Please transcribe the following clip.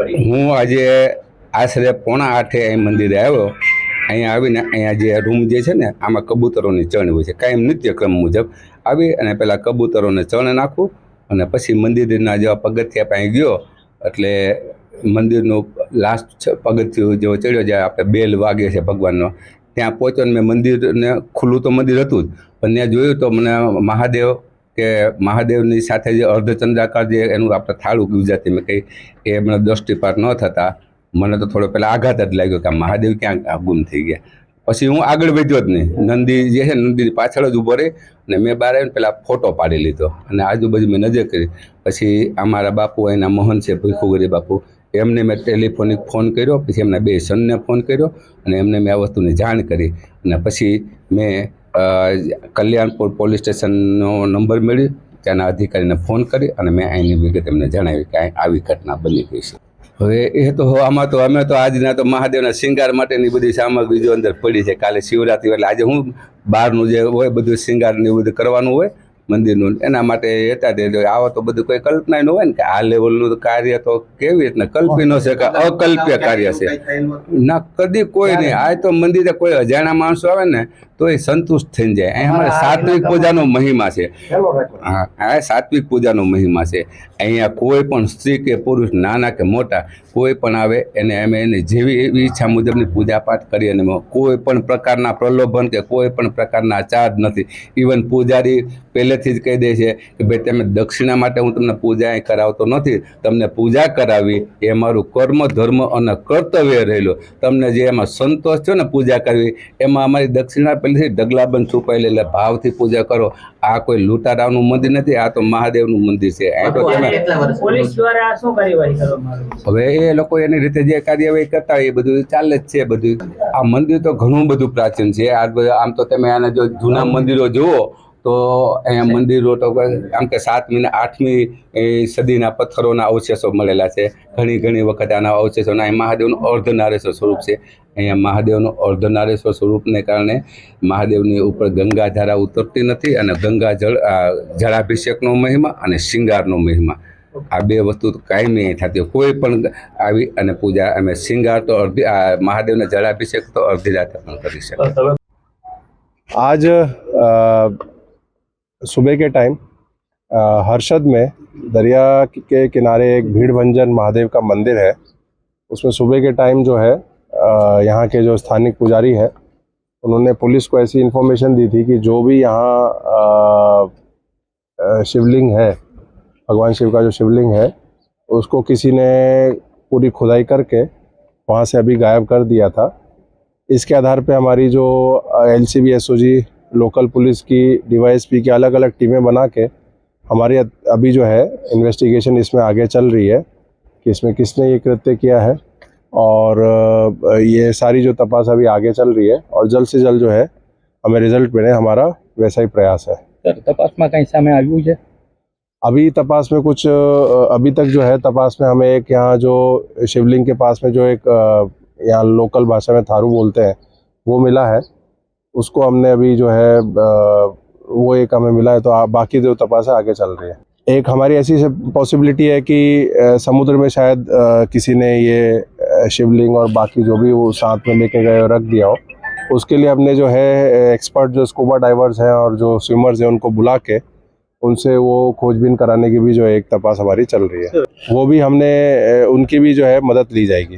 પડી. હું આજે આશરે પોણા આઠે અહીં મંદિરે આવ્યો. અહીંયા આવીને અહીંયા જે રૂમ જે છે ને, આમાં કબૂતરોની ચણ હોય છે. કાયમ નિત્યક્રમ મુજબ આવી અને પહેલાં કબૂતરોને ચણ નાખું અને પછી મંદિરના જેવા પગથિયા પાસે ગયો. એટલે મંદિરનું લાસ્ટ પગથિયું જેવો ચડ્યો જાય આપણે બેલ વાગે છે ભગવાનનો. ત્યાં પહોંચ્યો ને મેં મંદિરને ખુલ્લું તો મંદિર હતું જ. પણ ત્યાં જોયું તો મને મહાદેવ કે મહાદેવની સાથે જે અર્ધચંદ્રાકાર જે એનું આપણે થાળું ગુજરાતીમાં કહી એ મને દ્રષ્ટિપાત ન થતા, મને તો થોડો પહેલાં આઘાત જ લાગ્યો કે મહાદેવ ક્યાં ગુમ થઈ ગયા. પછી હું આગળ વધ્યો જ નહીં. નંદી જે છે નંદી પાછળ જ ઊભો રહી અને મેં બહાર આવીને પહેલાં ફોટો પાડી લીધો અને આજુબાજુ મેં નજર કરી. પછી અમારા બાપુ એના મોહન છે ભીખુગરી બાપુ, એમને મેં ટેલિફોનિક ફોન કર્યો, પછી એમના બે સનને ફોન કર્યો અને એમને મેં આ વસ્તુની જાણ કરી. અને પછી મેં કલ્યાણપુર પોલીસ સ્ટેશનનો નંબર મેળવી ત્યાંના અધિકારીને ફોન કરી અને મેં અહીંની વિગત એમને જણાવી કે આવી ઘટના બની ગઈ છે. હવે એ તો આમાં તો અમે તો આજના તો મહાદેવના શિંગાર માટેની બધી સામગ્રી જો અંદર પડી છે. કાલે શિવરાત્રી એટલે આજે હું બહારનું જે હોય બધું શિંગારને એવું બધું કરવાનું હોય મંદિરનું. એના માટે હતા તે આવો તો બધું કોઈ કલ્પના ન હોય ને કે આ લેવલનું કાર્ય તો કેવી રીતના? કલ્પી ન છે કે અકલ્પ્ય કાર્ય છે. ના કદી કોઈ નહીં. આ તો મંદિરે કોઈ અજાણા માણસો આવે ને તો એ સંતુષ્ટ થઈને જાય. અહીં અમારે સાત્વિક પૂજાનો મહિમા છે. હા આ સાત્વિક પૂજાનો મહિમા છે. અહીંયા કોઈ પણ સ્ત્રી કે પુરુષ નાના કે મોટા કોઈ પણ આવે એને અમે એને જેવી એવી ઈચ્છા મુજબની પૂજાપાઠ કરી અને કોઈ પણ પ્રકારના પ્રલોભન કે કોઈ પણ પ્રકારના ચાર્જ નથી. ઇવન પૂજારી પહેલેથી જ કહી દે છે કે ભાઈ તમે દક્ષિણા માટે હું તમને પૂજા અહીં કરાવતો નથી. તમને પૂજા કરાવી એ મારું કર્મ ધર્મ અને કર્તવ્ય રહેલું. તમને જે એમાં સંતોષ થયો ને પૂજા કરવી એમાં અમારી દક્ષિણા પહેલેથી ઢગલાબંધ છુપાયેલી એટલે ભાવથી પૂજા કરો. આ કોઈ લૂંટારાનું મંદિર નથી આ તો મહાદેવનું મંદિર છે. હવે એ લોકો એની રીતે જે કાર્યવાહી કરતા હોય એ બધું ચાલે જ છે બધું. આ મંદિર તો ઘણું બધું પ્રાચીન છે. આ આમ તો તમે આના જો જૂના મંદિરો જુઓ તો અહીંયા મંદિરો તો આમ કે સાતમી ને આઠમી સદીના પથ્થરોના અવશેષો મળેલા છે. ઘણી ઘણી વખત આના અવશેષોના અહીં મહાદેવનું અર્ધનારેશ્વર સ્વરૂપ છે. અહીંયા મહાદેવનું અર્ધનારેશ્વર સ્વરૂપને કારણે મહાદેવની ઉપર ગંગાધારા ઉતરતી નથી અને ગંગા જળ જળાભિષેકનો મહિમા અને શિંગારનો મહિમા. આ બે વસ્તુ કાયમી અહીં થતી કોઈ પણ આવી અને પૂજા અમે શિંગાર તો અડધી મહાદેવના જળાભિષેક તો અડધી રાતે પણ કરી શકીએ આજ सुबह के टाइम हर्षद में दरिया के किनारे एक भीड़ भंजन महादेव का मंदिर है। उसमें सुबह के टाइम जो है यहाँ के जो स्थानिक पुजारी है, उन्होंने पुलिस को ऐसी इन्फॉर्मेशन दी थी कि जो भी यहाँ शिवलिंग है, भगवान शिव का जो शिवलिंग है, उसको किसी ने पूरी खुदाई करके वहाँ से अभी गायब कर दिया था। इसके आधार पे हमारी जो L C B S O G local police की डीवाईएसपी की अलग अलग टीमें बना के हमारी अभी जो है इन्वेस्टिगेशन इसमें आगे चल रही है कि इसमें किसने ये कृत्य किया है और ये सारी जो तपास अभी आगे चल रही है और जल्द से जल्द जो है हमें रिज़ल्ट मिले हमारा वैसा ही प्रयास है। सर तपास में कहीं समय आयु है? अभी तपास में कुछ अभी तक जो है तपास में हमें एक यहाँ जो शिवलिंग के पास में जो एक यहाँ लोकल भाषा में थारू बोलते हैं वो मिला है। उसको हमने अभी जो है वो एक हमें मिला है तो आ, बाकी जो तपास आगे चल रही है। एक हमारी ऐसी पॉसिबिलिटी है कि समुद्र में शायद किसी ने ये शिवलिंग और बाकी जो भी वो साथ में लेके गए और रख दिया हो। उसके लिए हमने जो है एक्सपर्ट जो स्कूबा डाइवर्स हैं और जो स्विमर्स हैं उनको बुला के उनसे वो खोजबीन कराने की भी जो एक तपास हमारी चल रही है। वो भी हमने उनकी भी जो है मदद ली जाएगी।